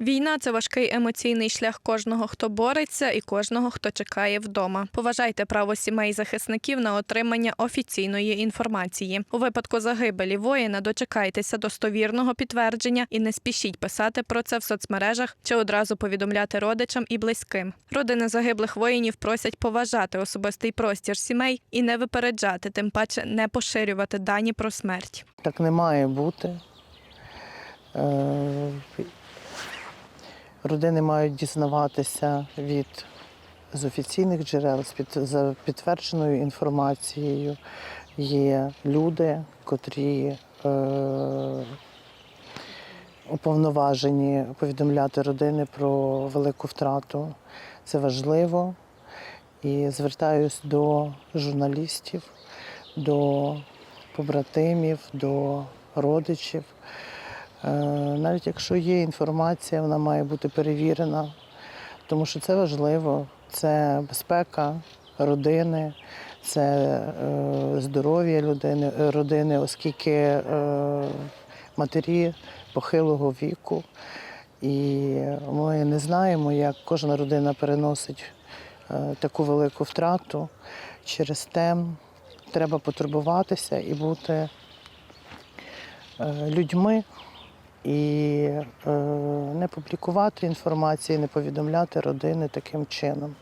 Війна це важкий емоційний шлях кожного, хто бореться, і кожного, хто чекає вдома. Поважайте право сімей захисників на отримання офіційної інформації. У випадку загибелі воїна дочекайтеся достовірного підтвердження і не спішіть писати про це в соцмережах чи одразу повідомляти родичам і близьким. Родини загиблих воїнів просять поважати особистий простір сімей і не випереджати, тим паче не поширювати дані про смерть. Так не має бути. Родини мають дізнаватися від з офіційних джерел, з під, за підтвердженою інформацією. Є люди, котрі е, уповноважені повідомляти родини про велику втрату. Це важливо. І звертаюсь до журналістів, до побратимів, до родичів. Е, Навіть якщо є інформація, вона має бути перевірена, тому що це важливо. Це безпека родини, це е, здоров'я людини, е, родини, оскільки матері похилого віку. І ми не знаємо, як кожна родина переносить таку велику втрату. Через те треба потурбуватися і бути людьми і е, не публікувати інформацію, не повідомляти родини таким чином.